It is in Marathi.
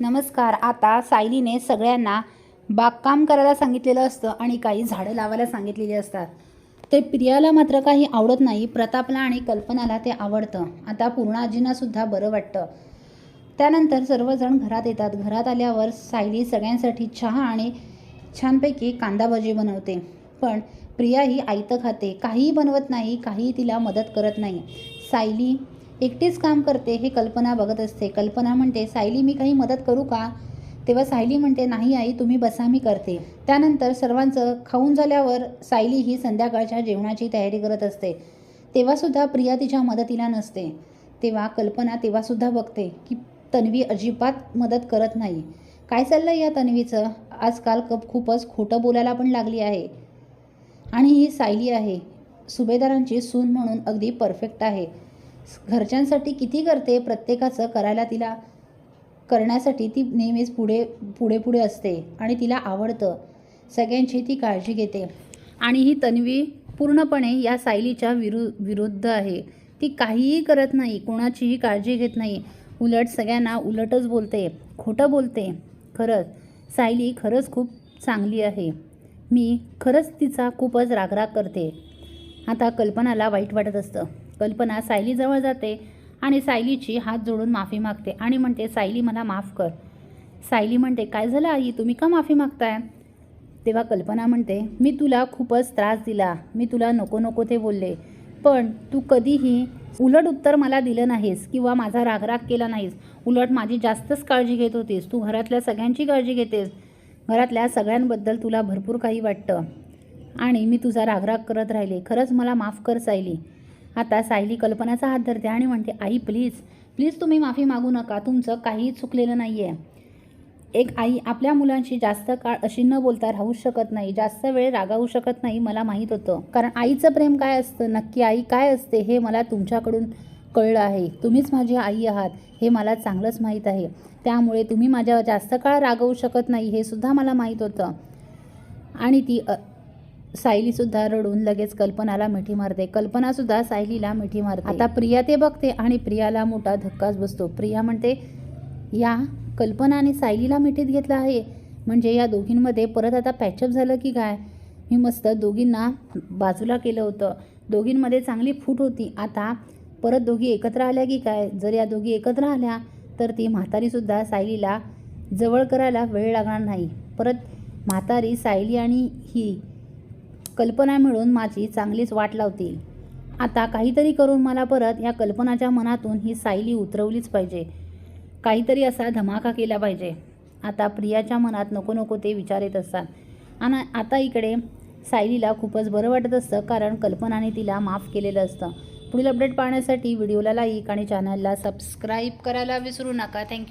नमस्कार. आता सायलीने सगळ्यांना बागकाम करायला सांगितलेलं असतं आणि काही झाडं लावायला सांगितलेली असतात. ते प्रियाला मात्र काही आवडत नाही प्रतापला आणि कल्पनाला ते आवडतं. आता पूर्णाजींनासुद्धा बरं वाटतं. त्यानंतर सर्वजण घरात येतात. घरात आल्यावर सायली सगळ्यांसाठी चहा आणि छानपैकी कांदा भजी बनवते. पण प्रिया ही आयतं खाते. काहीही बनवत नाही काहीही तिला मदत करत नाही. सायली एकटीच काम करते हे कल्पना बघत असते. कल्पना म्हणते सायली मी काही मदत करू का? तेव्हा सायली म्हणते नाही आई तुम्ही बसा मी करते. त्यानंतर सर्वांचं खाऊन झाल्यावर सायली ही संध्याकाळच्या जेवणाची तयारी करत असते. तेव्हासुद्धा प्रिया तिच्या मदतीला नसते. तेव्हा कल्पना तेव्हासुद्धा बघते की तन्वी अजिबात मदत करत नाही. काय चाललं या तन्वीचं? आजकाल कप खूपच खोटं बोलायला पण लागली आहे. आणि ही सायली आहे. सुभेदारांची सून म्हणून अगदी परफेक्ट आहे. घरच्यांसाठी किती करते प्रत्येकाचं करायला तिला करण्यासाठी ती नेहमीच पुढे पुढे पुढे असते आणि तिला आवडतं. सगळ्यांची ती काळजी घेते. आणि ही तन्वी पूर्णपणे या सायलीच्या विरु विरुद्ध आहे. ती काहीही करत नाही कोणाचीही काळजी घेत नाही. उलट सगळ्यांना उलटच बोलते खोटं बोलते. खरंच सायली खरंच खूप चांगली आहे. मी खरंच तिचा खूपच रागराग करते. आता कल्पनाला वाईट वाटत असतं. कल्पना सायलीजवळ जाते आणि सायलीची हात जोडून माफी मागते आणि म्हणते सायली मला माफ कर. सायली म्हणते काय झालं आई? तुम्ही का माफी मागताय? तेव्हा कल्पना म्हणते मी तुला खूपच त्रास दिला. मी तुला नको नको ते बोलले. पण तू कधीही उलट उत्तर मला दिलं नाहीस किंवा माझा रागराग केला नाहीस. उलट माझी जास्तच काळजी घेत होतीस. तू घरातल्या सगळ्यांची काळजी घेतेस. घरातल्या सगळ्यांबद्दल तुला भरपूर काही वाटतं. आणि मी तुझा रागराग करत राहिले. खरंच मला माफ कर सायली. आता सायली कल्पनाचा हात धरते आणि म्हणते आई प्लीज प्लीज तुम्ही माफी मागू नका. तुमचं काहीही चुकलेलं नाही आहे एक आई आपल्या मुलांशी जास्त काळ अशी न बोलता राहू शकत नाही. जास्त वेळ रागावू शकत नाही मला माहीत होतं. कारण आईचं प्रेम काय असतं? नक्की आई काय असते? हे मला तुमच्याकडून कळलं आहे. तुम्हीच माझी आई आहात. हे मला चांगलंच माहीत आहे. त्यामुळे तुम्ही माझ्यावर जास्त काळ रागवू शकत नाही हे सुद्धा मला माहीत होतं. आणि ती सायलीसुद्धा रडून लगेच कल्पनाला मिठी मारते. कल्पनासुद्धा सायलीला मिठी मारते. आता प्रिया ते बघते आणि प्रियाला मोठा धक्काच बसतो. प्रिया म्हणते या कल्पनाने सायलीला मिठीत घेतलं आहे. म्हणजे या दोघींमध्ये परत आता पॅचअप झालं की काय? मी मस्त दोघींना बाजूला केलं होतं. दोघींमध्ये चांगली फूट होती. आता परत दोघी एकत्र आल्या की काय? जर या दोघी एकत्र आल्या तर ती म्हातारीसुद्धा सायलीला जवळ करायला वेळ लागणार नाही. परत म्हातारी सायली आणि ही कल्पना मिळून माझी चांगलीच वाट लावतील. आता काहीतरी करून मला परत या कल्पनाच्या मनातून ही सायली उतरवलीच पाहिजे. काहीतरी असा धमाका केला पाहिजे. आता प्रियाच्या मनात नको नको ते विचार येत असतात. आणि आता इकडे सायलीला खूपच बरं वाटत असतं कारण कल्पनाने तिला माफ केलेलं असतं. पुढील अपडेट पाहण्यासाठी व्हिडिओला लाईक आणि चॅनलला सबस्क्राईब करायला विसरू नका. थँक्यू.